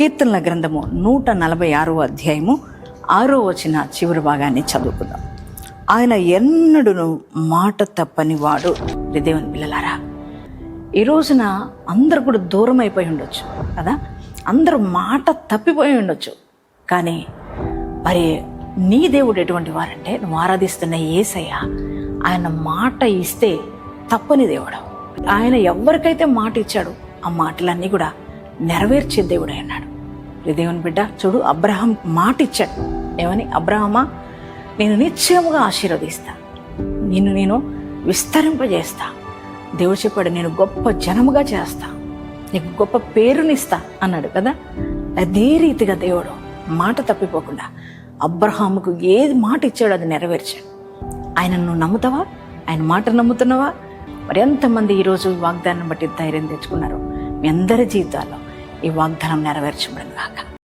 కీర్తనల గ్రంథము నూట నలభై ఆరో అధ్యాయము ఆరో వచ్చిన చివరి భాగాన్ని చదువుకుందాం. ఆయన ఎన్నడును మాట తప్పని వాడు దేవుని పిల్లలారా ఈ రోజున అందరు కూడా దూరం అయిపోయి ఉండొచ్చు కదా? అందరూ మాట తప్పిపోయి ఉండొచ్చు. కానీ మరి నీ దేవుడు ఎటువంటి వారంటే నువ్వు ఆరాధిస్తున్న ఏసయ్య ఆయన మాట ఇస్తే తప్పని దేవుడు. ఆయన ఎవరికైతే మాట ఇచ్చాడు ఆ మాటలన్నీ కూడా నెరవేర్చే దేవుడు అన్నాడు దేవుని బిడ్డ చూడు అబ్రహం మాట ఇచ్చాడు ఏమని అబ్రహమా నేను నిశ్చయముగా ఆశీర్వదిస్తా. నిన్ను నేను విస్తరింపజేస్తా. దేవుడు చెప్పాడు నేను గొప్ప జనముగా చేస్తా. నీకు గొప్ప పేరునిస్తా అన్నాడు కదా? అదే రీతిగా దేవుడు మాట తప్పిపోకుండా అబ్రహాముకు ఏది మాట ఇచ్చాడో అది నెరవేర్చాడు. ఆయన నువ్వు నమ్ముతావా? ఆయన మాట నమ్ముతున్నావా? మరి ఎంతమంది ఈరోజు వాగ్దానం బట్టి ధైర్యం తెచ్చుకున్నారు? మీ అందరి జీవితాల్లో ఈ వాగ్దానం నెరవేర్చబడింది కాక